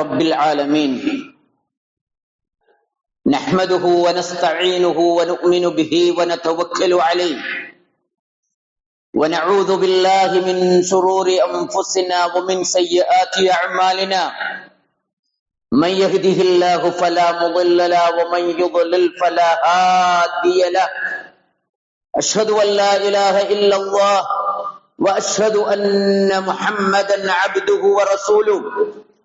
رب العالمين. نحمده ونستعينه ونؤمن به ونتوكل عليه. ونعوذ بالله من شرور أنفسنا ومن سيئات أعمالنا. من يهده الله فلا مضل له ومن يضلل فلا هادي له. أشهد أن لا إله إلا الله وأشهد أن محمدا عبده ورسوله.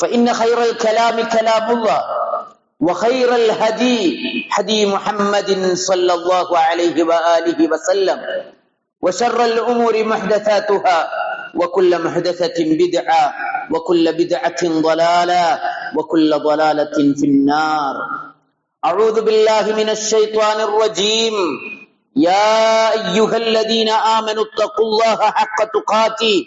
فإن خير الكلام كلام الله وخير الهدي هدي محمد صلى الله عليه وآله وسلم وشر الأمور محدثاتها وكل محدثة بدعة وكل بدعة ضلالة وكل ضلالة في النار. أعوذ بالله من الشيطان الرجيم. يا أيها الذين آمنوا اتقوا الله حق تقاته.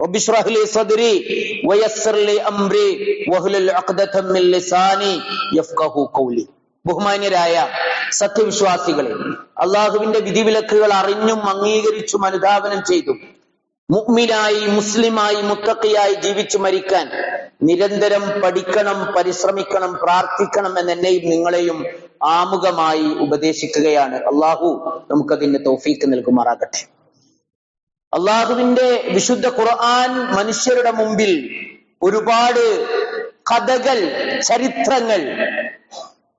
رب اشرح لي صدري ويسر لي امري واحلل عقدة من لساني يفقهوا قولي ബഹുമാന്യരായ സത്യവിശ്വാസികളെ അള്ളാഹുവിന്റെ വിധിവിലക്കുകൾ അറിഞ്ഞും അംഗീകരിച്ചും അനുധാവനം ചെയ്തു മുഗ്മിനായി മുസ്ലിമായി മുത്തക്കിയായി ജീവിച്ചു മരിക്കാൻ നിരന്തരം പഠിക്കണം പരിശ്രമിക്കണം പ്രാർത്ഥിക്കണം എന്ന് എന്നെയും നിങ്ങളെയും ആമുഖമായി ഉപദേശിക്കുകയാണ് അള്ളാഹു നമുക്കതിന്റെ തോഫീക്ക് നൽകുമാറാകട്ടെ അള്ളാഹുവിന്റെ വിശുദ്ധ ഖുർആൻ മനുഷ്യരുടെ മുമ്പിൽ ഒരുപാട് കഥകൾ ചരിത്രങ്ങൾ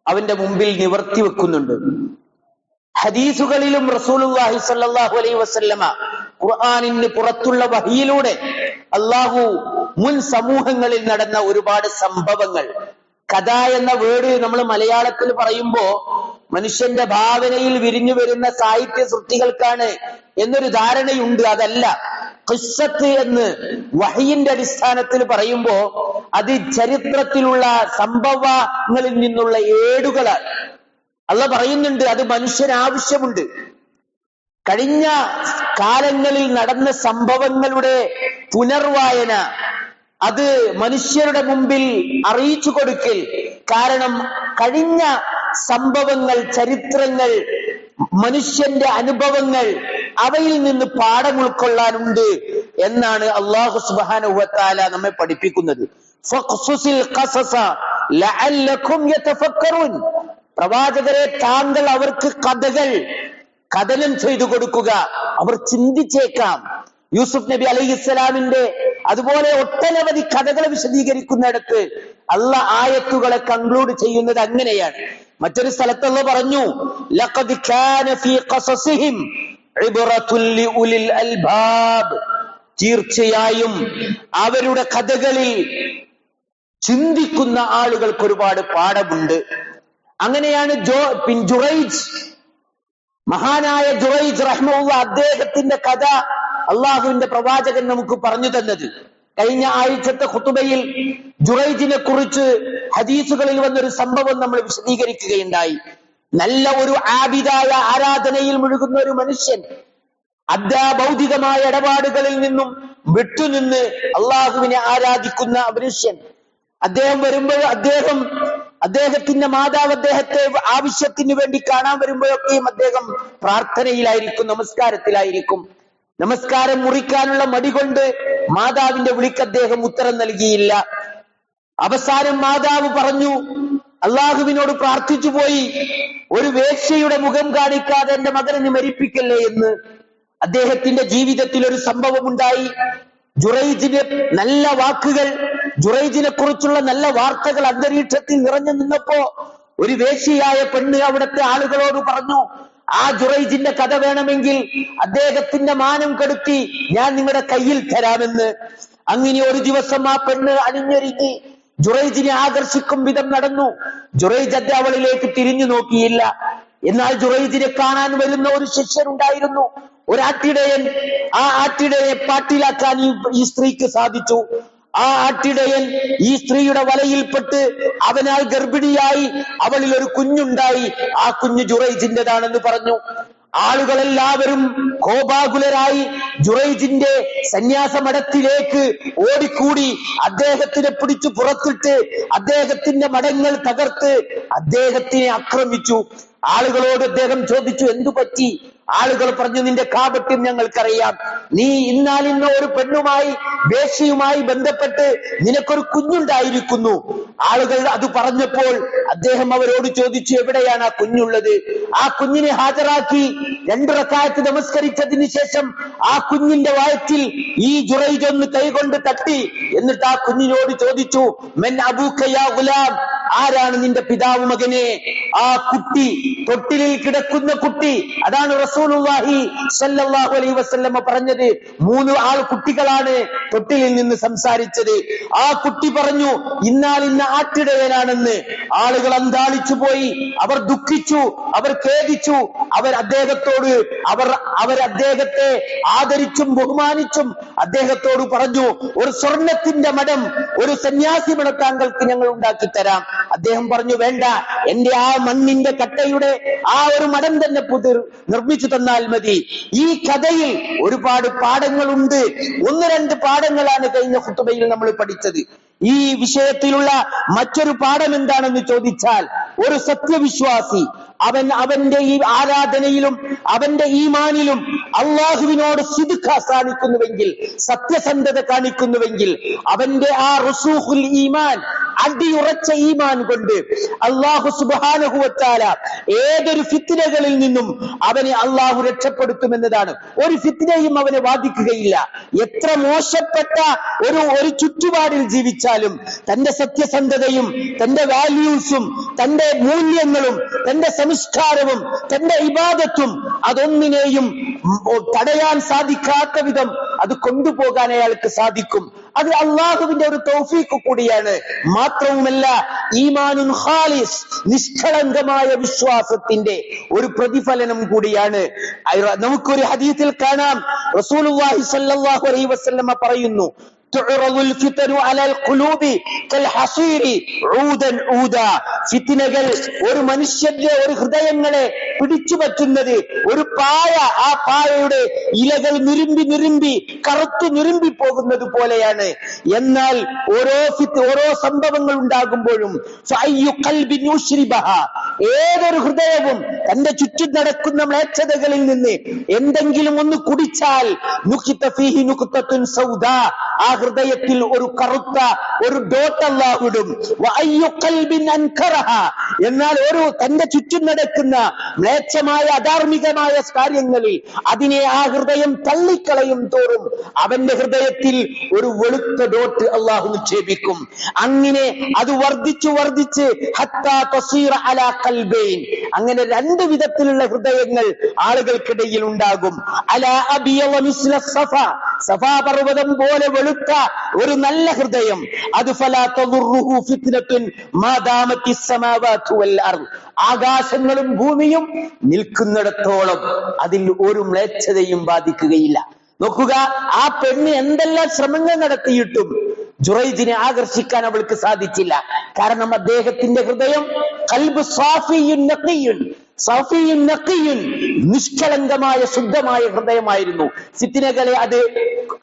അവന്റെ മുമ്പിൽ നിവർത്തി വെക്കുന്നുണ്ട്. ഹദീസുകളിലും റസൂലുള്ളാഹി സ്വല്ലല്ലാഹു അലൈഹി വസല്ലമ ഖുർആനിന് പുറത്തുള്ള വഹിയിലൂടെ അള്ളാഹു മുൻ സമൂഹങ്ങളിൽ നടന്ന ഒരുപാട് സംഭവങ്ങൾ. കഥ എന്ന വേർഡ് നമ്മൾ മലയാളത്തിൽ പറയുമ്പോ മനുഷ്യന്റെ ഭാവനയിൽ വിരിഞ്ഞു വരുന്ന സാഹിത്യ സൃഷ്ടികൾക്കാണ് എന്നൊരു ധാരണയുണ്ട്. അതല്ല. ഖിസ്സത്ത് എന്ന് വഹിയിന്റെ അടിസ്ഥാനത്തിൽ പറയുമ്പോ അത് ചരിത്രത്തിലുള്ള സംഭവങ്ങളിൽ നിന്നുള്ള ഏടുകളാണ്. അല്ല പറയുന്നുണ്ട് അത് മനുഷ്യന് ആവശ്യമുണ്ട്. കഴിഞ്ഞ കാലങ്ങളിൽ നടന്ന സംഭവങ്ങളുടെ പുനർവായന അത് മനുഷ്യരുടെ മുമ്പിൽ അറിയിച്ചു കൊടുക്കൽ കാരണം കഴിഞ്ഞ സംഭവങ്ങൾ ചരിത്രങ്ങൾ മനുഷ്യന്റെ അനുഭവങ്ങൾ അവയിൽ നിന്ന് പാഠം ഉൾക്കൊള്ളാനുണ്ട് എന്നാണ് അള്ളാഹു സുബാന നമ്മെ പഠിപ്പിക്കുന്നത്. പ്രവാചകരെ താങ്കൾ അവർക്ക് കഥകൾ കഥനം ചെയ്തു കൊടുക്കുക. അവർ ചിന്തിച്ചേക്കാം. യൂസുഫ് നബി അലൈഹി ഇസ്ലാമിന്റെ അതുപോലെ ഒട്ടനവധി കഥകൾ വിശദീകരിക്കുന്നിടത്ത് അള്ള ആയത്തുകളെ കൺക്ലൂഡ് ചെയ്യുന്നത് അങ്ങനെയാണ്. മറ്റൊരു സ്ഥലത്തുള്ള പറഞ്ഞു. തീർച്ചയായും അവരുടെ കഥകളിൽ ചിന്തിക്കുന്ന ആളുകൾക്ക് ഒരുപാട് പാഠമുണ്ട്. അങ്ങനെയാണ് ജോ പിൻ ജുറൈജ് മഹാനായ ജുറൈജ് റഹ്മുള്ള അദ്ദേഹത്തിന്റെ കഥ അള്ളാഹുവിന്റെ പ്രവാചകൻ നമുക്ക് പറഞ്ഞു തന്നത്. കഴിഞ്ഞ ആഴ്ചത്തെ ഖുത്തുബയിൽ ജുറൈജിനെ കുറിച്ച് ഹദീസുകളിൽ വന്നൊരു സംഭവം നമ്മൾ വിശദീകരിക്കുകയുണ്ടായി. നല്ല ഒരു ആബിദായ ആരാധനയിൽ മുഴുകുന്ന ഒരു മനുഷ്യൻ അധ്യാഭൗതികമായ ഇടപാടുകളിൽ നിന്നും വിട്ടുനിന്ന് അള്ളാഹുവിനെ ആരാധിക്കുന്ന മനുഷ്യൻ. അദ്ദേഹം വരുമ്പോൾ അദ്ദേഹം അദ്ദേഹത്തിന്റെ മാതാവ് അദ്ദേഹത്തെ ആവശ്യത്തിന് വേണ്ടി കാണാൻ വരുമ്പോഴൊക്കെയും അദ്ദേഹം പ്രാർത്ഥനയിലായിരിക്കും നമസ്കാരത്തിലായിരിക്കും. നമസ്കാരം മുറിക്കാനുള്ള മടി കൊണ്ട് മാതാവിന്റെ വിളിക്ക് അദ്ദേഹം ഉത്തരം നൽകിയില്ല. അവസാനം മാതാവ് പറഞ്ഞു അള്ളാഹുവിനോട് പ്രാർത്ഥിച്ചു പോയി. ഒരു വേശ്യയുടെ മുഖം കാണിക്കാതെ എന്റെ മകനെ മരിപ്പിക്കല്ലേ എന്ന്. അദ്ദേഹത്തിന്റെ ജീവിതത്തിൽ ഒരു സംഭവം ഉണ്ടായി ജുറൈജിന് നല്ല വാക്കുകൾ ജുറൈജിനെ കുറിച്ചുള്ള നല്ല വാർത്തകൾ അന്തരീക്ഷത്തിൽ നിറഞ്ഞു നിന്നപ്പോ ഒരു വേശ്യയായ പെണ്ണ് അവിടുത്തെ ആളുകളോട് പറഞ്ഞു ആ ജുറൈജിന്റെ കഥ വേണമെങ്കിൽ അദ്ദേഹത്തിന്റെ മാനം കെടുത്തി ഞാൻ നിങ്ങളുടെ കയ്യിൽ തരാമെന്ന്. അങ്ങനെ ഒരു ദിവസം ആ പെണ്ണ് അണിഞ്ഞൊരുങ്ങി. ജുറൈജിനെ ആകർഷിക്കും വിധം നടന്നു. ജുറൈജ് അത് അവളിലേക്ക് തിരിഞ്ഞു നോക്കിയില്ല. എന്നാൽ ജുറൈജിനെ കാണാൻ വരുന്ന ഒരു ശിഷ്യനുണ്ടായിരുന്നു. ഒരു ആട്ടിടയൻ ആ ആട്ടിടയെ പാട്ടിലാക്കാൻ ഈ സ്ത്രീക്ക് സാധിച്ചു. ആ ആട്ടിടയൻ ഈ സ്ത്രീയുടെ വലയിൽപ്പെട്ട് അവനാൽ ഗർഭിണിയായി അവളിൽ ഒരു കുഞ്ഞുണ്ടായി. ആ കുഞ്ഞ് ജുറൈജിന്റേതാണെന്ന് പറഞ്ഞു. ആളുകളെല്ലാവരും കോപാകുലരായി ജുറൈജിന്റെ സന്യാസമഠത്തിലേക്ക് ഓടിക്കൂടി അദ്ദേഹത്തിനെ പിടിച്ചു പുറത്തിട്ട് അദ്ദേഹത്തിന്റെ മടങ്ങൾ തകർത്ത് അദ്ദേഹത്തിനെ ആക്രമിച്ചു. ആളുകളോട് അദ്ദേഹം ചോദിച്ചു എന്തു പറ്റി ആളുകൾ പറഞ്ഞു നിന്റെ കാപട്യം ഞങ്ങൾക്കറിയാം. നീ ഇന്നാലിന്ന ഒരു പെണ്ണുമായി വേശ്യയുമായി ബന്ധപ്പെട്ട് നിനക്കൊരു കുഞ്ഞുണ്ടായിരിക്കുന്നു. ആളുകൾ അത് പറഞ്ഞപ്പോൾ അദ്ദേഹം അവരോട് ചോദിച്ചു എവിടെയാണ് ആ കുഞ്ഞുള്ളത്? ആ കുഞ്ഞിനെ ഹാജരാക്കി രണ്ടിറക്കാലത്ത് നമസ്കരിച്ചതിന് ശേഷം ആ കുഞ്ഞിന്റെ വയറ്റിൽ ഈ ജുറൈജൊന്ന് കൈകൊണ്ട് തട്ടി. എന്നിട്ട് ആ കുഞ്ഞിനോട് ചോദിച്ചു മെൻ അബൂക്കയാ ഗുലാം. ആരാണ് നിന്റെ പിതാവ് മകനെ? ആ കുട്ടി തൊട്ടിലിൽ കിടക്കുന്ന കുട്ടി. അതാണ് റസൂലുള്ളാഹി സല്ലല്ലാഹു അലൈഹി വസല്ലമ പറഞ്ഞത്. മൂന്ന് ആൾ കുട്ടികളാണ് തൊട്ടിലിൽ നിന്ന് സംസാരിച്ചത്. ആ കുട്ടി പറഞ്ഞു ഇന്നാൽ ഇന്ന് ആട്ടിടയനാണെന്ന് ആളുകൾ അന്താളിച്ചു പോയി. അവർ ദുഃഖിച്ചു അവർ ഖേദിച്ചു. അവർ അദ്ദേഹത്തോട് അവർ അവർ അദ്ദേഹത്തെ ആദരിച്ചും ബഹുമാനിച്ചും അദ്ദേഹത്തോട് പറഞ്ഞു ഒരു സ്വർണത്തിന്റെ മഠം ഒരു സന്യാസി മഠം താങ്കൾക്ക് ഞങ്ങൾ ഉണ്ടാക്കി തരാം അദ്ദേഹം പറഞ്ഞു വേണ്ട എന്റെ ആ മണ്ണിന്റെ കട്ടയുടെ ആ ഒരു മഠം തന്നെ പുതിർ നിർമ്മിച്ചു തന്നാൽ മതി. ഈ കഥയിൽ ഒരുപാട് പാഠങ്ങളുണ്ട്. ഒന്ന് രണ്ട് പാഠങ്ങളാണ് കഴിഞ്ഞ കുത്തുബയിൽ നമ്മൾ പഠിച്ചത്. ഈ വിഷയത്തിലുള്ള മറ്റൊരു പാഠം എന്താണെന്ന് ചോദിച്ചാൽ ഒരു സത്യവിശ്വാസി അവൻ അവന്റെ ഈ ആരാധനയിലും അവന്റെ ഈമാനിലും അള്ളാഹുവിനോട് സിദുഖ കാണിക്കുന്നുവെങ്കിൽ സത്യസന്ധത കാണിക്കുന്നുവെങ്കിൽ അവന്റെ ആ റുസൂഹുൽ ഈമാൻ അടിയുറച്ച ഈമാൻ കൊണ്ട് അള്ളാഹു സുബാനഹുവത്താല ഏതൊരു ഫിത്തിനകളിൽ നിന്നും അവനെ അള്ളാഹു രക്ഷപ്പെടുത്തുമെന്നതാണ്. ഒരു ഫിത്തിനെയും അവനെ ബാധിക്കുകയില്ല. എത്ര മോശപ്പെട്ട ഒരു ഒരു ചുറ്റുപാടിൽ ജീവിച്ചാലും തന്റെ സത്യസന്ധതയും തന്റെ വാല്യൂസും തന്റെ മൂല്യങ്ങളും തന്റെ സംസ്കാരവും തന്റെ ഇബാദത്തും അതൊന്നിനെയും തടയാൻ സാധിക്കാത്ത വിധം അത് കൊണ്ടുപോകാൻ അയാൾക്ക് സാധിക്കും. അത് അള്ളാഹുവിന്റെ ഒരു തൗഫീഖ് കൂടിയാണ്. മാത്രവുമല്ല ഈമാനുൻ ഖാലിസ് നിഷ്കളങ്കമായ വിശ്വാസത്തിന്റെ ഒരു പ്രതിഫലനം കൂടിയാണ്. നമുക്കൊരു ഹദീത്തിൽ കാണാം. റസൂലുള്ളാഹി സ്വല്ലല്ലാഹു അലൈഹി പറയുന്നു ഫിത്തിനകൾ ഒരു മനുഷ്യന്റെ ഒരു ഹൃദയങ്ങളെ പിടിച്ചുപറ്റുന്നത് ഒരു പായ. ആ പായയുടെ ഇലകൾ നിരുമ്പി നിരുമ്പി കറുത്തു നിരുമ്പി പോകുന്നത് പോലെയാണ്. എന്നാൽ ഓരോ ഫിത്ത് ഓരോ സംഭവങ്ങൾ ഉണ്ടാകുമ്പോഴും ഏതൊരു ഹൃദയവും തന്റെ ചുറ്റും നടക്കുന്ന മ്ലേച്ഛതകളിൽ നിന്ന് എന്തെങ്കിലും ഒന്ന് കുടിച്ചാൽ ആ ഹൃദയത്തിൽ ഒരു കറുത്ത ഒരു ഡോട്ട് അൻകറഹ. എന്നാൽ ഒരു തന്റെ ചുറ്റും നടക്കുന്ന മ്ലേച്ഛമായ അധാർമികമായ കാര്യങ്ങളിൽ അതിനെ ആ ഹൃദയം തള്ളിക്കളയും തോറും അവന്റെ ഹൃദയത്തിൽ ഒരു വെളുത്ത ഡോട്ട് അള്ളാഹു നിക്ഷേപിക്കും. അങ്ങനെ അത് വർദ്ധിച്ചു വർദ്ധിച്ച് അങ്ങനെ രണ്ട് വിധത്തിലുള്ള ഹൃദയങ്ങൾ ആളുകൾക്കിടയിൽ ഉണ്ടാകും. അലാ അബിയവ മിസ്ല സഫ സഫാ പർവതം പോലെ വെളുത്ത ഒരു നല്ല ഹൃദയം. അത് ആകാശങ്ങളും ഭൂമിയും നിൽക്കുന്നിടത്തോളം അതിൽ ഒരു മ്ലേച്ഛതയും ബാധിക്കുകയില്ല. നോക്കുക ആ പെണ്ണ് എന്തെല്ലാം ശ്രമങ്ങൾ നടത്തിയിട്ടും ജുറൈദിനെ ആകർഷിക്കാൻ അവൾക്ക് സാധിച്ചില്ല. കാരണം അദ്ദേഹത്തിന്റെ ഹൃദയം കൽബ് സാഫിയുൻ നിഷ്കളങ്കമായ ശുദ്ധമായ ഹൃദയമായിരുന്നു. സിത്തിനകളെ അത്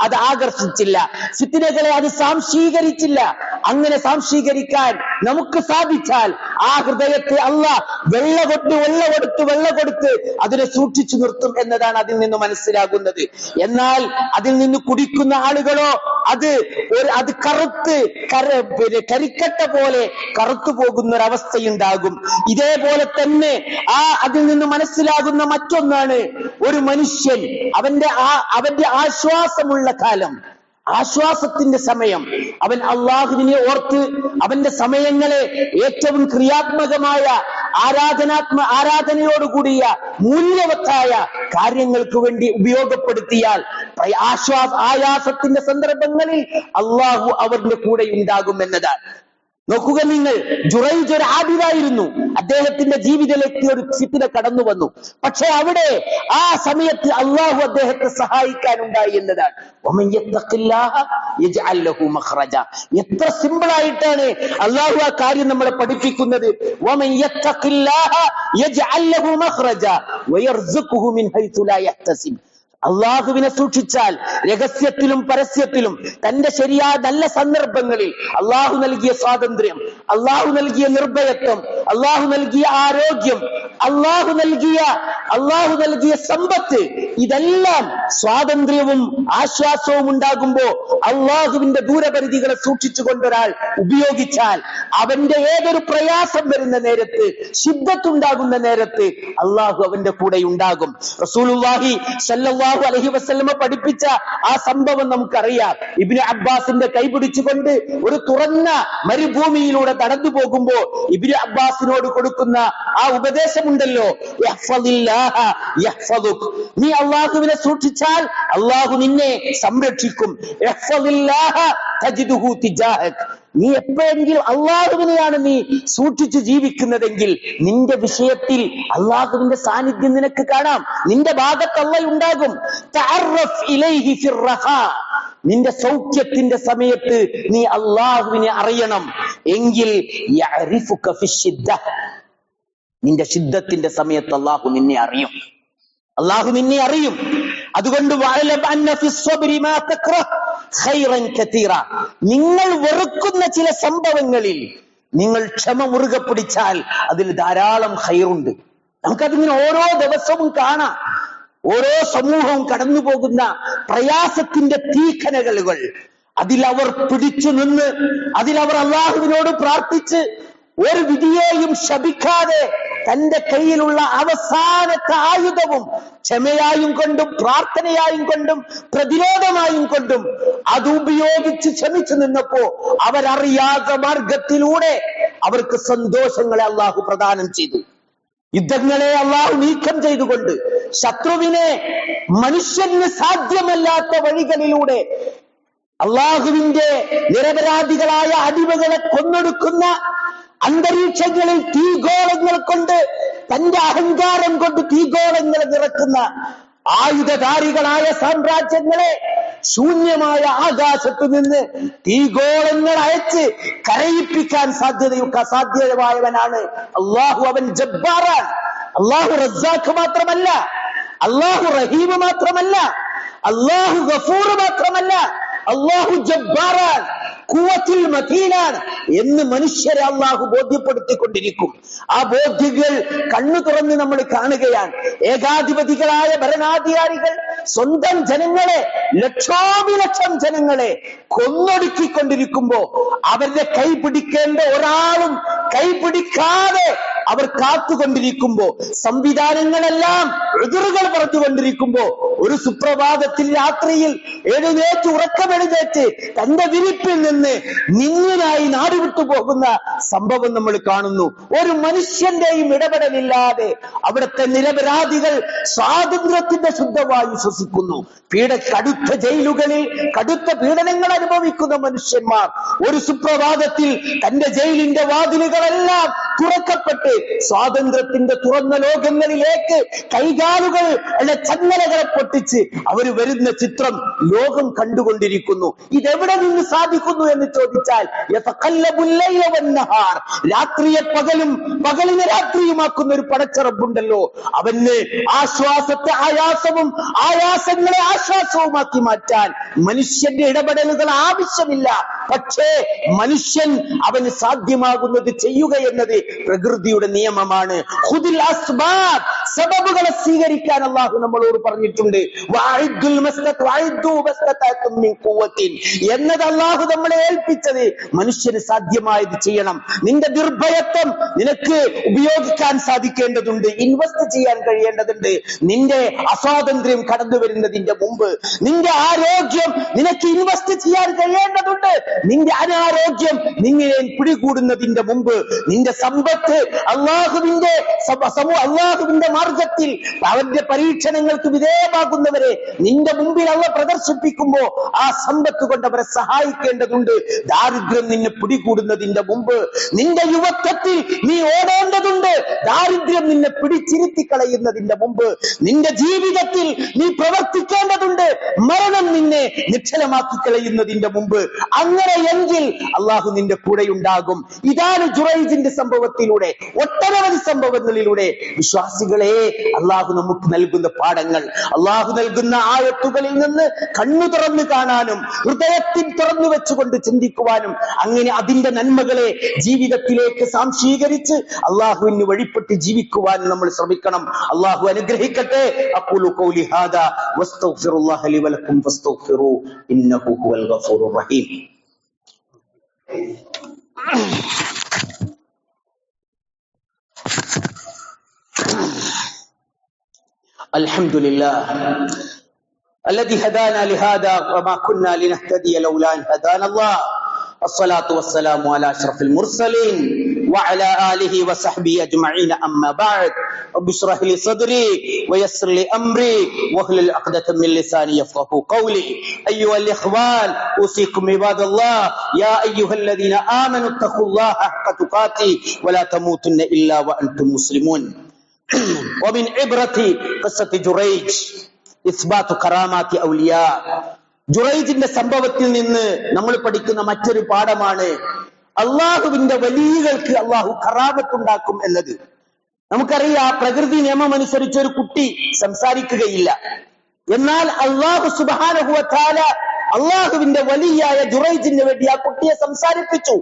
അത് ആകർഷിച്ചില്ല. സിത്തിനകളെ അത് സാംശീകരിച്ചില്ല. അങ്ങനെ സാംശീകരിക്കാൻ നമുക്ക് സാധിച്ചാൽ ആ ഹൃദയത്തെ അല്ല വെള്ള കൊണ്ട് വെള്ള കൊടുത്ത് വെള്ള കൊടുത്ത് അതിനെ സൂക്ഷിച്ചു നിർത്തും എന്നതാണ് അതിൽ നിന്ന് മനസ്സിലാകുന്നത്. എന്നാൽ അതിൽ നിന്ന് കുടിക്കുന്ന ആളുകളോ അത് ഒരു അത് കറുത്ത് കര പിന്നെ കരിക്കട്ട പോലെ കറുത്തു പോകുന്ന ഒരവസ്ഥയുണ്ടാകും ഇതേപോലെ തന്നെ ആ അതിൽ നിന്ന് മനസ്സിലാകുന്ന മറ്റൊന്നാണ് ഒരു മനുഷ്യൻ. അവന്റെ ആ അവന്റെ ആശ്വാസമുള്ള കാലം. ആശ്വാസത്തിന്റെ സമയം. അവൻ അള്ളാഹുവിനെ ഓർത്ത് അവന്റെ സമയങ്ങളെ ഏറ്റവും ക്രിയാത്മകമായ ആരാധനാത്മ ആരാധനയോടുകൂടിയ മൂല്യവത്തായ കാര്യങ്ങൾക്ക് വേണ്ടി ഉപയോഗപ്പെടുത്തിയാൽ ആശ്വാസ ആയാസത്തിന്റെ സന്ദർഭങ്ങളിൽ അള്ളാഹു അവരുടെ കൂടെ ഉണ്ടാകും എന്നതാണ് നോക്കുക നിങ്ങൾ. ജുറൈജ് ഒരു ആബിദായിരുന്നു. അദ്ദേഹത്തിന്റെ ജീവിതത്തിലേക്ക് ഒരു ഫിത്തിന കടന്നു വന്നു. പക്ഷെ അവിടെ ആ സമയത്ത് അള്ളാഹു അദ്ദേഹത്തെ സഹായിക്കാനുണ്ടായി എന്നതാണ്. എത്ര സിമ്പിൾ ആയിട്ടാണ് അള്ളാഹു ആ കാര്യം നമ്മളെ പഠിപ്പിക്കുന്നത്. അള്ളാഹുവിനെ സൂക്ഷിച്ചാൽ രഹസ്യത്തിലും പരസ്യത്തിലും തന്റെ ശരിയായ നല്ല സന്ദർഭങ്ങളിൽ അള്ളാഹു നൽകിയ സ്വാതന്ത്ര്യം അള്ളാഹു നൽകിയ നിർഭയത്വം അള്ളാഹു നൽകിയ ആരോഗ്യം അള്ളാഹു നൽകിയ അള്ളാഹു നൽകിയ സമ്പത്ത് ഇതെല്ലാം സ്വാതന്ത്ര്യവും ആശ്വാസവും ഉണ്ടാകുമ്പോ അള്ളാഹുവിന്റെ ദൂരപരിധികളെ സൂക്ഷിച്ചുകൊണ്ടൊരാൾ ഉപയോഗിച്ചാൽ അവന്റെ ഏതൊരു പ്രയാസം വരുന്ന നേരത്ത് ശുദ്ധത്തുണ്ടാകുന്ന നേരത്ത് അള്ളാഹു അവന്റെ കൂടെ ഉണ്ടാകും റസൂലുള്ളാഹി സല്ലല്ലാഹു അലൈഹി വസല്ലമ പഠിപ്പിച്ച ആ സംഭവം നമുക്കറിയാം ഇബ്നു അബ്ബാസിന്റെ കൈ പിടിച്ചുകൊണ്ട് ഒരു തുറന്ന മരുഭൂമിയിലൂടെ നടന്നു പോകുമ്പോൾ ഇബ്നു അബ്ബാസിനോട് കൊടുക്കുന്ന ആ ഉപദേശമുണ്ടല്ലോ. നീ അള്ളാഹുവിനെ സൂക്ഷിച്ചാൽ അള്ളാഹു നിന്നെ സംരക്ഷിക്കും. നീ എപ്പോഴെങ്കിലും അള്ളാഹുവിനെയാണ് നീ സൂക്ഷിച്ചു ജീവിക്കുന്നതെങ്കിൽ നിന്റെ വിഷയത്തിൽ അള്ളാഹുവിന്റെ സാന്നിധ്യം നിനക്ക് കാണാം. നിന്റെ ഭാഗത്ത് അള്ള ഉണ്ടാകും. നിന്റെ സൗഖ്യത്തിന്റെ സമയത്ത് നീ അള്ളാഹുവിനെ അറിയണം. എങ്കിൽ. നിന്റെ ശുദ്ധത്തിന്റെ സമയത്ത് അള്ളാഹു നിന്നെ അറിയും. അള്ളാഹു നിന്നെ അറിയും. അതുകൊണ്ട്. നിങ്ങൾ വെറുക്കുന്ന ചില സംഭവങ്ങളിൽ നിങ്ങൾ ക്ഷമ മുറുകെ പിടിച്ചാൽ അതിൽ ധാരാളം ഹൈറുണ്ട് നമുക്കതിങ്ങനെ ഓരോ ദിവസവും കാണാം. ഓരോ സമൂഹവും കടന്നു പോകുന്ന പ്രയാസത്തിന്റെ തീക്കനകളുകൾ അവർ പിടിച്ചു നിന്ന് അതിൽ അവർ അള്ളാഹുവിനോട് പ്രാർത്ഥിച്ച് ഒരു വിധിയെയും ശപിക്കാതെ തന്റെ കയ്യിലുള്ള അവസാനത്തെ ആയുധവും ക്ഷമയായും കൊണ്ടും പ്രാർത്ഥനയായും കൊണ്ടും പ്രതിരോധമായും കൊണ്ടും അത് ഉപയോഗിച്ച് ക്ഷമിച്ചു നിന്നപ്പോ അവരറിയാത്ത മാർഗത്തിലൂടെ അവർക്ക് സന്തോഷങ്ങളെ അള്ളാഹു പ്രദാനം ചെയ്തു. യുദ്ധങ്ങളെ അള്ളാഹു നീക്കം ചെയ്തുകൊണ്ട് ശത്രുവിനെ മനുഷ്യന് സാധ്യമല്ലാത്ത വഴികളിലൂടെ അള്ളാഹുവിന്റെ നിരപരാധികളായ അടിമകളെ കൊന്നൊടുക്കുന്ന അന്തരീക്ഷങ്ങളിൽ തീഗോളങ്ങൾ കൊണ്ട് തന്റെ അഹങ്കാരം കൊണ്ട് തീഗോളങ്ങൾ നിറക്കുന്ന ആയുധധാരികളായ സാമ്രാജ്യങ്ങളെ ശൂന്യമായ ആകാശത്ത് നിന്ന് തീഗോളങ്ങൾ അയച്ച് കരയിപ്പിക്കാൻ സാധ്യതയൊക്കെ സാധ്യമായവനാണ് അള്ളാഹു അവൻ ജബ്ബാറാൻ അള്ളാഹു റസാഖ് മാത്രമല്ല അള്ളാഹു റഹീം മാത്രമല്ല അള്ളാഹു ഗഫൂർ മാത്രമല്ല അള്ളാഹു ജബ്ബാറാൻ കൂവത്തിൽ മതീനാണ് എന്ന് മനുഷ്യരെ അള്ളാഹു ബോധ്യപ്പെടുത്തിക്കൊണ്ടിരിക്കും. ആ ബോധ്യങ്ങൾ കണ്ണു തുറന്ന് നമ്മൾ കാണുകയാണ്. ഏകാധിപതികളായ ഭരണാധികാരികൾ സ്വന്തം ജനങ്ങളെ ലക്ഷോപിലക്ഷം ജനങ്ങളെ കൊന്നൊടുക്കിക്കൊണ്ടിരിക്കുമ്പോ അവരുടെ കൈ പിടിക്കേണ്ട ഒരാളും കൈ പിടിക്കാതെ അവർ കാത്തുകൊണ്ടിരിക്കുമ്പോ സംവിധാനങ്ങളെല്ലാം എതിറുകൾ പറഞ്ഞുകൊണ്ടിരിക്കുമ്പോ ഒരു സുപ്രഭാതത്തിൽ രാത്രിയിൽ എഴുന്നേറ്റ് ഉറക്കമെഴുന്നേറ്റ് തന്റെ വിരിപ്പിൽ നിന്ന് നിന്നിനായി നാടുവിട്ടു പോകുന്ന സംഭവം നമ്മൾ കാണുന്നു. ഒരു മനുഷ്യന്റെയും ഇടപെടലില്ലാതെ അവിടുത്തെ നിരപരാധികൾ സ്വാതന്ത്ര്യത്തിന്റെ ശുദ്ധവായു ശ്വസിക്കുന്നു പീഡ കടുത്ത ജയിലുകളിൽ കടുത്ത പീഡനങ്ങൾ അനുഭവിക്കുന്ന മനുഷ്യന്മാർ ഒരു സുപ്രഭാതത്തിൽ തന്റെ ജയിലിന്റെ വാതിലുകളെല്ലാം തുറക്കപ്പെട്ട് സ്വാതന്ത്ര്യത്തിന്റെ തുറന്ന ലോകങ്ങളിലേക്ക് കൈകാലുകൾ അല്ലെ ചങ്ങലകളെ പൊട്ടിച്ച് അവർ വരുന്ന ചിത്രം ലോകം കണ്ടുകൊണ്ടിരിക്കുന്നു. ഇതെവിടെ നിന്ന് സാധിക്കുന്നു എന്ന് ചോദിച്ചാൽ. രാത്രിയെ പകലും പകലിനെ രാത്രിയുമാക്കുന്ന ഒരു പടച്ചറബുണ്ടല്ലോ. അവന് ആശ്വാസത്തെ ആയാസവും ആയാസങ്ങളെ ആശ്വാസവുമാക്കി മാറ്റാൻ മനുഷ്യന്റെ ഇടപെടലുകൾ ആവശ്യമില്ല. പക്ഷേ മനുഷ്യൻ അവന് സാധ്യമാകുന്നത് ചെയ്യുക എന്നത് പ്രകൃതിയുടെ നിയമമാണ്. സബബുകളെ സ്വീകരിക്കാൻ അള്ളാഹു നമ്മളോട് പറഞ്ഞിട്ടുണ്ട്. എന്നത് അള്ളാഹു നമ്മളെ ഏൽപ്പിച്ചത്. മനുഷ്യന് സാധ്യമായത് ചെയ്യണം. നിന്റെ നിർഭയത്വം നിനക്ക് ഉപയോഗിക്കാൻ സാധിക്കേണ്ടതുണ്ട്. ഇൻവെസ്റ്റ് ചെയ്യാൻ കഴിയേണ്ടതുണ്ട്. നിന്റെ അസ്വാതന്ത്ര്യം കടന്നു വരുന്നതിന്റെ മുമ്പ് നിന്റെ ആരോഗ്യം നിനക്ക് ഇൻവെസ്റ്റ് ചെയ്യാൻ കഴിയേണ്ടതുണ്ട്. നിന്റെ അനാരോഗ്യം നിങ്ങളെ പിടികൂടുന്നതിന്റെ മുമ്പ് നിന്റെ സമ്പത്ത് അള്ളാഹുവിന്റെ അള്ളാഹുവിന്റെ മാർഗത്തിൽ അവന്റെ പരീക്ഷണങ്ങൾക്ക് വിധേയമാകുന്നവരെ നിന്റെ മുമ്പിൽ അവ പ്രദർശിപ്പിക്കുമ്പോ ആ സമ്പത്ത് കൊണ്ട് അവരെ സഹായിക്കേണ്ടതുണ്ട്. ദാരിദ്ര്യം നിന്നെ പിടികൂടുന്നതിന്റെ മുമ്പ് നിന്റെ യുവത്വത്തിൽ നീ ഓടേണ്ടതുണ്ട്. ദാരിദ്ര്യം നിന്നെ പിടിച്ചിരുത്തി കളയുന്നതിന്റെ മുമ്പ് നിന്റെ ജീവിതത്തിൽ നീ പ്രവർത്തിക്കേണ്ടതുണ്ട്. മരണം നിന്നെ നിക്ഷലമാക്കി കളയുന്നതിന്റെ മുമ്പ്. അങ്ങനെ എങ്കിൽ അള്ളാഹു നിന്റെ കൂടെയുണ്ടാകും. ഇതാണ് ജുറൈജിന്റെ സംഭവത്തിലൂടെ ഒട്ടനവധി സംഭവങ്ങളിലൂടെ വിശ്വാസികളെ അള്ളാഹു നമുക്ക് നൽകുന്ന പാഠങ്ങൾ അള്ളാഹു നൽകുന്ന ആയത്തുകളിൽ നിന്ന് കണ്ണു തുറന്നു കാണാനും ഹൃദയത്തിൽ തുറന്നു വെച്ചുകൊണ്ട് ചിന്തിക്കുവാനും അങ്ങനെ അതിന്റെ നന്മകളെ ജീവിതത്തിലേക്ക് സാംശീകരിച്ച് അള്ളാഹുവിന് വഴിപ്പെട്ട് ജീവിക്കുവാനും നമ്മൾ ശ്രമിക്കണം. അള്ളാഹു അനുഗ്രഹിക്കട്ടെ. അപ്പോൾ ഹാദാ വസ്തഗ്ഫിറുല്ലാഹ റഹീം. الحمد لله. الذي هدانا لهذا وما كنا لنهتدي لولا أن هدانا الله. الصلاة والسلام على أشرف المرسلين وعلى آله وصحبه أجمعين. أما بعد رب اشرح لي صدري ويسر لي أمري. واحلل عقدة من لساني يفقه قولي. أيها الإخوان أوصيكم عباد الله. يا أيها الذين آمنوا اتقوا الله حق تقاته ولا تموتن إلا وأنتم مسلمون. ومن عبرة قصة جريج إثبات كرامات أولياء ജുറൈജിന്റെ സംഭവത്തിൽ നിന്ന് നമ്മൾ പഠിക്കുന്ന മറ്റൊരു പാഠമാണ് അള്ളാഹുവിന്റെ വലിയകൾക്ക് അള്ളാഹു കറാമത്തുണ്ടാക്കും എന്നത് നമുക്കറിയാം പ്രകൃതി നിയമം അനുസരിച്ച് ഒരു കുട്ടി സംസാരിക്കുകയില്ല എന്നാൽ അള്ളാഹു സുബാനഹുവത്താല അള്ളാഹുവിന്റെ വലിയായ ജുറൈജിന് വേണ്ടി ആ കുട്ടിയെ സംസാരിപ്പിച്ചു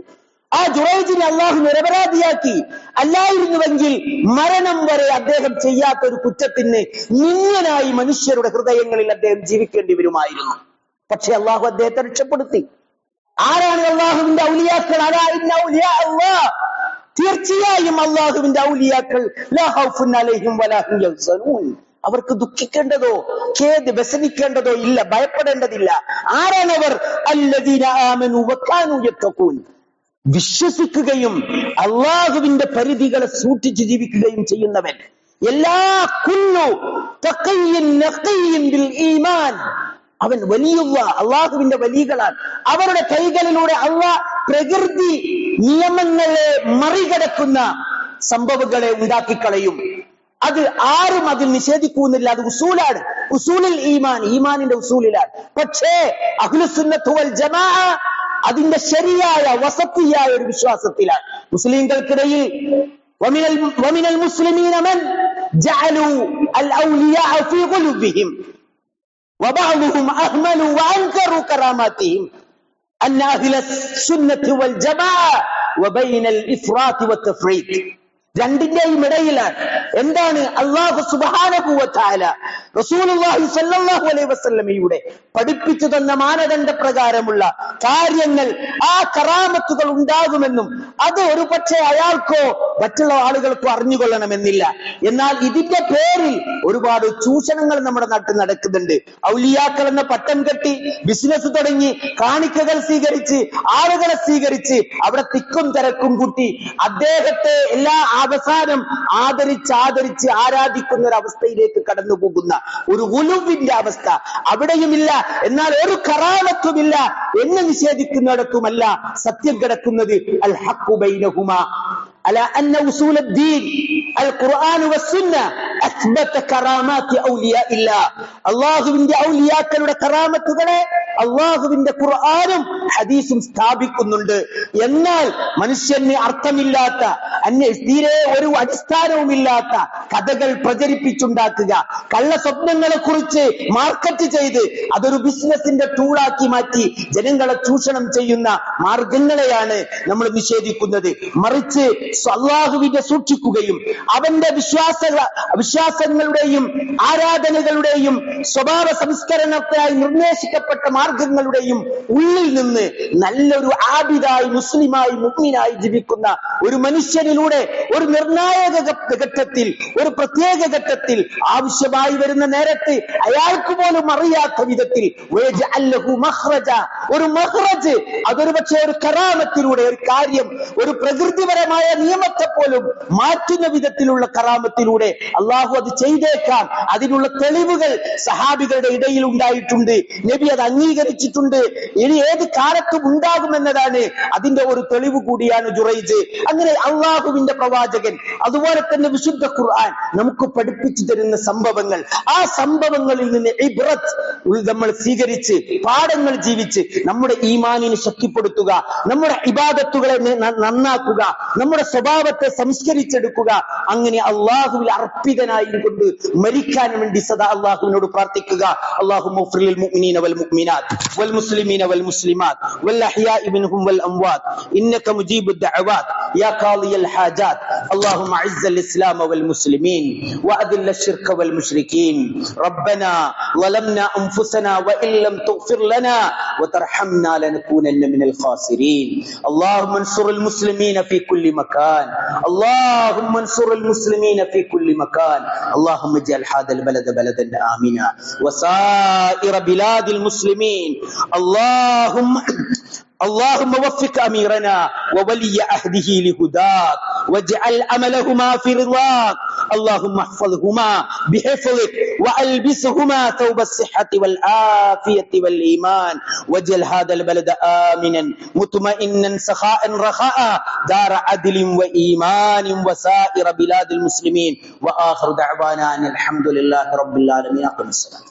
ആ ജുറൈജിനെ അള്ളാഹു നിരപരാധിയാക്കി. അല്ലായിരുന്നുവെങ്കിൽ മരണം വരെ അദ്ദേഹം ചെയ്യാത്ത ഒരു കുറ്റത്തിന് നിങ്ങനായി മനുഷ്യരുടെ ഹൃദയങ്ങളിൽ അദ്ദേഹം ജീവിക്കേണ്ടി വരുമായിരുന്നു പക്ഷെ അള്ളാഹു അദ്ദേഹത്തെ രക്ഷപ്പെടുത്തി. ആരാണ് അള്ളാഹുവിന്റെ ഔലിയാക്കൾ? തീർച്ചയായും അള്ളാഹുവിന്റെ ഔലിയാക്കൾ അവർക്ക് ദുഃഖിക്കേണ്ടതോ ഖേദ് വ്യസനിക്കേണ്ടതോ ഇല്ല ഭയപ്പെടേണ്ടതില്ല. ആരാണവർ? അല്ലദീന ആമനു വകാനു യത്തഖൂൻ. വിശ്വസിക്കുകയും അള്ളാഹുവിന്റെ പരിധികളെ സൂക്ഷിച്ച് ജീവിക്കുകയും ചെയ്യുന്നവൻ. എല്ലാ കുന്നു ബിൽ ഈമാൻ. അവൻ വലിയുള്ള അള്ളാഹുവിന്റെ വലികളാണ്. അവരുടെ കൈകളിലൂടെ അള്ളാഹ് പ്രകൃതി നിയമങ്ങളെ മറികടക്കുന്ന സംഭവങ്ങളെ ഉണ്ടാക്കിക്കളയും. അത് ആരും അതിൽ നിഷേധിക്കുന്നില്ല. അത് ഉസൂലാണ്. ഉസൂലിൽ ഈമാൻ ഈമാനിന്റെ ഉസൂലിലാണ്. പക്ഷേ അഹ്ലുസുന്നത്ത് ജമാഅ ജമാ അതിന്റെ ശരിയായ വസത്തിയായ ഒരു വിശ്വാസത്തിലാണ് മുസ്ലിംകൾക്കിടയിൽ ومن الم- ومن المسلمين من جعلوا الأولياء في قلوبهم وبعضهم أهملوا وأنكروا كراماتهم أن أهل السنة والجماعة وبين الإفراط والتفريط രണ്ടിന്റെയും ഇടയിലാണ്. എന്താണ്? അള്ളാഹു സുബാനപൂവത്തായ റസൂലുള്ളാഹി സല്ലല്ലാഹു അലൈഹി വസല്ലമയുടെ പഠിപ്പിച്ചു തന്ന മാനദണ്ഡ പ്രകാരമുള്ള കാര്യങ്ങൾ ആ കറാമത്തുകൾ ഉണ്ടാകുമെന്നും അത് ഒരു പക്ഷേ അയാൾക്കോ മറ്റുള്ള ആളുകൾക്കോ അറിഞ്ഞുകൊള്ളണമെന്നില്ല. എന്നാൽ ഇതിന്റെ പേരിൽ ഒരുപാട് ചൂഷണങ്ങൾ നമ്മുടെ നാട്ടിൽ നടക്കുന്നുണ്ട്. ഔലിയാക്കൾ എന്ന പട്ടം കെട്ടി ബിസിനസ് തുടങ്ങി കാണിക്കകൾ സ്വീകരിച്ച് ആളുകളെ സ്വീകരിച്ച് അവിടെ തിക്കും തിരക്കും കൂട്ടി അദ്ദേഹത്തെ എല്ലാ അവസാനം ആദരിച്ച് ആദരിച്ച് ആരാധിക്കുന്ന ഒരു അവസ്ഥയിലേക്ക് കടന്നു പോകുന്ന ഒരു ഉലുവിന്റെ അവസ്ഥ അവിടെയുമില്ല. എന്നാൽ ഒരു കറാമത്വമില്ല എന്ന് നിഷേധിക്കുന്നിടത്തുമല്ല സത്യം കിടക്കുന്നത്. അൽ ഹക്കുബൈനഹുമ അല അന്ന ഉസൂലദ്ദീൻ അൽ ഖുർആൻ വസ്സുന്ന അസ്ബത്ത കറാമാത്തി ഔലിയ ഇല്ല. അള്ളാഹുവിന്റെ ഔലിയാക്കളുടെ കറാമത്തുകളെ അള്ളാഹുവിന്റെ ഖുർആാനും ഹദീസും സ്ഥാപിക്കുന്നുണ്ട്. എന്നാൽ മനുഷ്യന് അർത്ഥമില്ലാത്ത അന്യ തീരെ ഒരു അടിസ്ഥാനവുമില്ലാത്ത കഥകൾ പ്രചരിപ്പിച്ചുണ്ടാക്കുക കള്ള സ്വപ്നങ്ങളെ കുറിച്ച് മാർക്കറ്റ് ചെയ്ത് അതൊരു ബിസിനസിന്റെ ടൂളാക്കി മാറ്റി ജനങ്ങളെ ചൂഷണം ചെയ്യുന്ന മാർഗങ്ങളെയാണ് നമ്മൾ നിഷേധിക്കുന്നത്. മറിച്ച് അള്ളാഹുവിനെ സൂക്ഷിക്കുകയും അവന്റെ വിശ്വാസ വിശ്വാസങ്ങളുടെയും ആരാധനകളുടെയും സ്വഭാവ സംസ്കരണത്തിനായി നിർദ്ദേശിക്കപ്പെട്ട മാർഗങ്ങളുടെയും ഉള്ളിൽ നിന്ന് നല്ലൊരു ആബിദായി മുസ്ലിമായി മുഗ്മിനായി ജീവിക്കുന്ന ഒരു മനുഷ്യനിലൂടെ ഒരു നിർണായക ഘട്ടത്തിൽ ഒരു പ്രത്യേക ഘട്ടത്തിൽ ആവശ്യമായി വരുന്ന നേരത്ത് അയാൾക്ക് പോലും അറിയാത്ത വിധത്തിൽ. ഒരു മഹ്റജ് അതൊരു പക്ഷേ ഒരു കരാമത്തിലൂടെ ഒരു കാര്യം ഒരു പ്രകൃതിപരമായ നിയമത്തെ പോലും മാറ്റുന്ന വിധത്തിലുള്ള കറാമത്തിലൂടെ അള്ളാഹു അത് ചെയ്തേക്കാം. അതിനുള്ള തെളിവുകൾ സഹാബികളുടെ ഇടയിൽ ഉണ്ടായിട്ടുണ്ട്. നബി അത് അംഗീകരിച്ചിട്ടുണ്ട്. ഇനി ഏത് കാലത്തും ഉണ്ടാകുമെന്നതാണ് അതിന്റെ ഒരു തെളിവ് കൂടിയാണ് ജുറൈജ് അങ്ങനെ അള്ളാഹുവിന്റെ പ്രവാചകൻ അതുപോലെ തന്നെ വിശുദ്ധ ഖുർആൻ നമുക്ക് പഠിപ്പിച്ചു തരുന്ന സംഭവങ്ങൾ. ആ സംഭവങ്ങളിൽ നിന്ന് ഇബ്രത്ത് നമ്മൾ സ്വീകരിച്ച് പാഠങ്ങൾ ജീവിച്ച് നമ്മുടെ ഈമാനിനെ ശക്തിപ്പെടുത്തുക നമ്മുടെ ഇബാദത്തുകളെ നന്നാക്കുക നമ്മുടെ സ്വഭാവത്തെ സംസ്കരിച്ചെടുക്കുക. അങ്ങനെ അള്ളാഹുവിൽ അർപ്പിതനായി കൊണ്ട് മരിക്കാൻ വേണ്ടി സദാ അള്ളാഹുവിനോട് പ്രാർത്ഥിക്കുക അള്ളാഹു മുഅ്മിനീന വൽ മുഅ്മിനാത്ത് വൽ മുസ്ലിമീന വൽ മുസ്ലിമാത്ത് വൽ അഹ്യാഇ മിൻഹും വൽ അംവാത്ത് ഇന്നക മുജീബു الدعوات يا قاضي الحاجات اللهم اعز الاسلام والمسلمين واذل الشرك والمشركين ربنا ظلمنا انفسنا وان لم تغفر لنا وترحمنا لنكونن من الخاسرين اللهم انصر المسلمين في كل مكان اللهم انصر المسلمين في كل مكان اللهم اجعل هذا البلد بلدا امنا وسائر بلاد المسلمين اللهم اللهم وفق أميرنا وولي عهده لهداك واجعل أملهما في رضاك. اللهم احفظهما بحفظك وألبسهما ثوب الصحة والعافية والإيمان. واجعل هذا البلد آمنا مطمئنا سخاء رخاء دار عدل وإيمان وسائر بلاد المسلمين. وآخر دعوانا أن الحمد لله رب العالمين. أقم الصلاة.